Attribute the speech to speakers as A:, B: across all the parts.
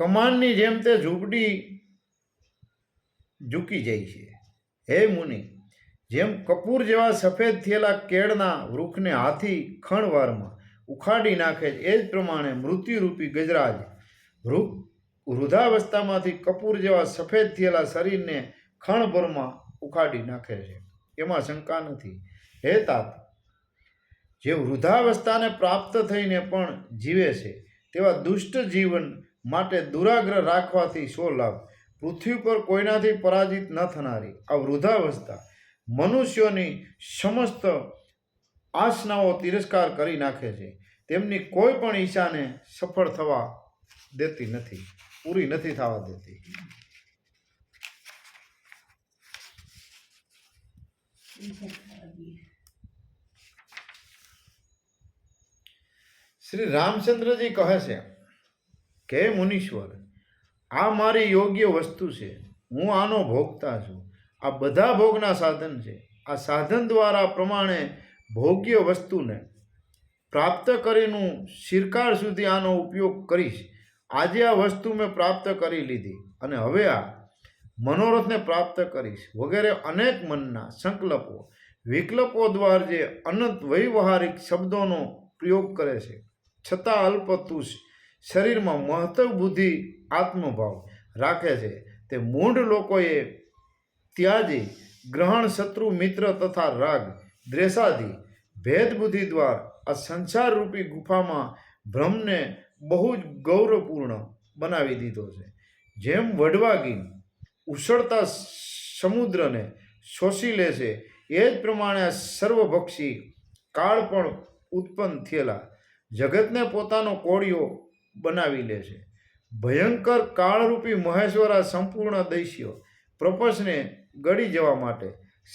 A: કમાનની જેમ તે ઝૂંપડી ઝૂકી જાય છે. હે મુનિ, જેમ કપૂર જેવા સફેદ થયેલા કેળના વૃક્ષને હાથી ખણવારમાં ઉખાડી નાખે એ જ પ્રમાણે મૃત્યુરૂપી ગજરાજ વૃક્ષ વૃદ્ધાવસ્થામાંથી કપૂર જેવા સફેદ થયેલા શરીરને ખણભરમાં ઉખાડી નાખે છે. એમાં શંકા નથી. હે તાત, જે વૃદ્ધાવસ્થાને પ્રાપ્ત થઈને પણ જીવે છે, તેવા દુષ્ટ જીવન માટે દુરાગ્રહ રાખવાથી શો લાભ? પૃથ્વી પર કોઈનાથી પરાજિત ન થનારી આ વૃદ્ધાવસ્થા. મનુષ્યોની સમસ્ત આસનાઓ તિરસ્કાર કરી નાખે છે. તેમની કોઈ પણ ઈચ્છાને સફળ થવા દેતી નથી, પૂરી નથી થવા દેતી. શ્રી રામચંદ્રજી કહે છે કે મુનીશ્વર, આ મારી યોગ્ય વસ્તુ છે. હું આનો ભોગતા છું. આ બધા ભોગના સાધન છે. આ સાધન દ્વારા પ્રમાણે ભોગ્ય વસ્તુને પ્રાપ્ત કરીનું શિરકાળ સુધી આનો ઉપયોગ કરીશ. આજે આ વસ્તુ મેં પ્રાપ્ત કરી લીધી અને હવે આ મનોરથને પ્રાપ્ત કરીશ. વગેરે અનેક મનના સંકલ્પો, વિકલ્પો દ્વારા જે અનંત વૈવહારિક શબ્દોનો પ્રયોગ કરે છે. છતાં અલ્પતુષ શરીરમાં મહત્વ બુદ્ધિ આત્મભાવ રાખે છે. તે મૂઢ લોકોએ ત્યાજી ગ્રહણ શત્રુ, મિત્ર તથા રાગ દ્રેષાદી ભેદ બુદ્ધિ દ્વારા, આ સંસાર રૂપી ગુફામાં ભ્રમને બહુ જ ગૌરવપૂર્ણ બનાવી દીધો છે. જેમ વડવાગી ઉછળતા સમુદ્રને શોષી લે છે, એ જ પ્રમાણે આ સર્વભક્ષી કાળ પણ ઉત્પન્ન થયેલા. જગતને પોતાનો કોળિયો બનાવી લે છે. ભયંકર કાળરૂપી મહેશ્વરા સંપૂર્ણ દૈશ્યો પ્રપંચને ગળી જવા માટે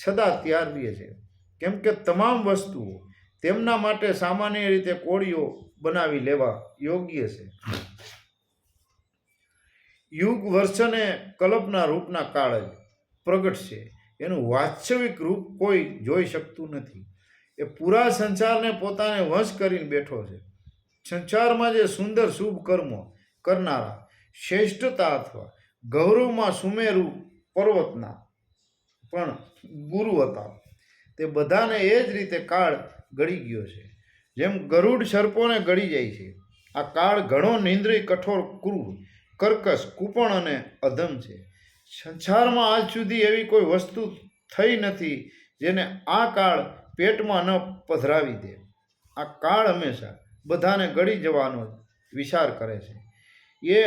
A: સદા તૈયાર રહે છે. કેમ કે તમામ વસ્તુઓ તેમના માટે સામાન્ય રીતે કોળીઓ બનાવી લેવા યોગ્ય છે. યુગ વર્ષને કલ્પના રૂપના કાળ જ પ્રગટ છે. એનું વાસ્તવિક રૂપ કોઈ જોઈ શકતું નથી. એ પૂરા સંસારને પોતાને વશ કરીને બેઠો છે. સંસારમાં જે સુંદર શુભ કર્મો કરનારા, શ્રેષ્ઠતા અથવા ગૌરવમાં સુમેરુ પર્વતના પણ ગુરુ હતા. તે બધાને એ જ રીતે કાળ ગળી ગયો છે. જેમ ગરુડ સર્પોને ગળી જાય છે, આ કાળ ઘણો નિંદ્રય કઠોર, ક્રૂર, કર્કશ, કૂપણ અને અધમ છે. સંસારમાં આજ સુધી એવી કોઈ વસ્તુ થઈ નથી જેને આ કાળ પેટમાં ન પધરાવી દે. આ કાળ હંમેશા બધાને ગળી જવાનો વિચાર કરે છે. એ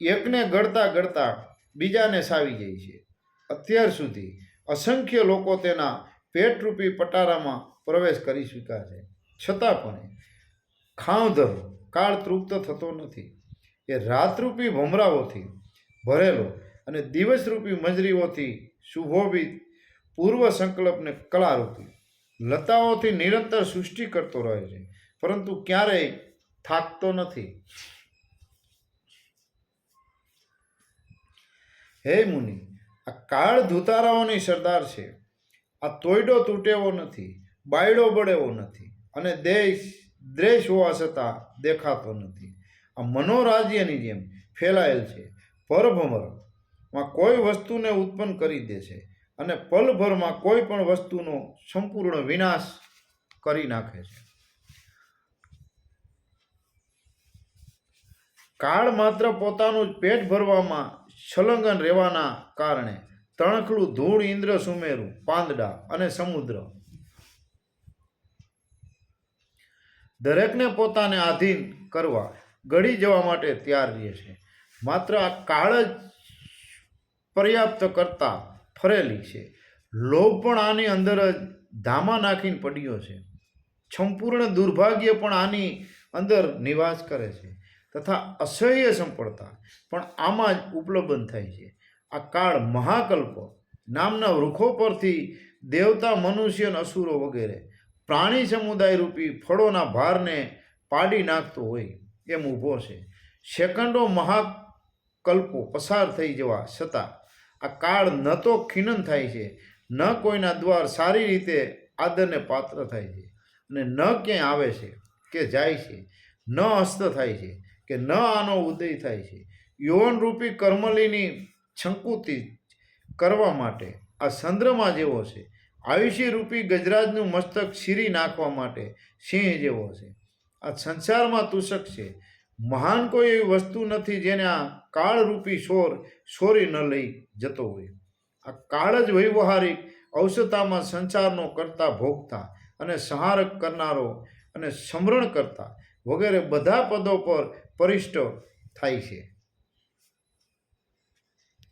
A: એકને ગળતા ગળતા બીજાને સાવી જાય છે. અત્યાર સુધી અસંખ્ય લોકો તેના પેટરૂપી પટારામાં પ્રવેશ કરી ચૂક્યા છે. છતાં પણ ખાંધર કાળ તૃપ્ત થતો નથી. એ રાતરૂપી ભમરાઓથી ભરેલો અને દિવસરૂપી મજરીઓથી શુભોભિત પૂર્વ સંકલ્પને કળારૂપી લતાઓથી નિરંતર સૃષ્ટિ કરતો રહે છે. પરંતુ ક્યારેય થાકતો નથી. હે મુનિ, આ કાળ ધુતારાઓની સરદાર છે. આ તોયડો તૂટેવો નથી, બાયડો બળેવો નથી અને દેશ દ્રેશ હોવા છતાં દેખાતો નથી. આ મનોરાજ્યની જેમ ફેલાયેલ છે. પરભમરમાં કોઈ વસ્તુને ઉત્પન્ન કરી દે છે અને પલભરમાં કોઈ પણ વસ્તુનો સંપૂર્ણ વિનાશ કરી નાખે છે. કાળ માત્ર પોતાનું જ પેટ ભરવામાં સંલગ્ન રહેવાના કારણે તણખલું ધૂળ ઇન્દ્ર સુમેરું, પાંદડા અને સમુદ્ર. દરેકને પોતાને આધીન કરવા ગળી જવા માટે તૈયાર રહે છે. માત્ર આ કાળ જ પર્યાપ્ત કરતા ફરેલી છે. લોભ પણ આની અંદર જ ધામા નાખીને પડ્યો છે. સંપૂર્ણ દુર્ભાગ્ય પણ આની અંદર નિવાસ કરે છે. તથા અસહ્ય સંપળતા પણ આમાં જ ઉપલબ્ધ થાય છે. આ કાળ મહાકલ્પ નામના વૃક્ષો પરથી દેવતા, મનુષ્ય અસુરો વગેરે પ્રાણી સમુદાય રૂપી ફળોના ભારને પાડી નાખતો હોય એમ ઊભો છે. સેકન્ડો મહાકલ્પો પસાર થઈ જવા છતાં આ કાળ ન તો ખીનન થાય છે, ન કોઈના દ્વાર સારી રીતે આદરને પાત્ર થાય છે અને ન ક્યાંય આવે છે કે જાય છે, ન હસ્ત થાય છે. કે ન આનો ઉદય થાય છે. યૌવનરૂપી કર્મલીની છંકુતિ કરવા માટે, આ ચંદ્રમા જેવો છે. આયુષ્ય રૂપી ગજરાજનું મસ્તક શીરી નાખવા માટે સિંહ જેવો છે. આ સંસારમાં તુષક છે. મહાન કોઈ એવી વસ્તુ નથી જેને આ કાળરૂપી સોર સોરી ન લઈ જતો હોય. આ કાળ જ વ્યવહારિક ઔષધામાં સંસારનો કરતા ભોગતા અને સંહારક કરનારો અને સમરણ કરતા વગેરે બધા પદો પર પરિષ્ઠ થાય છે.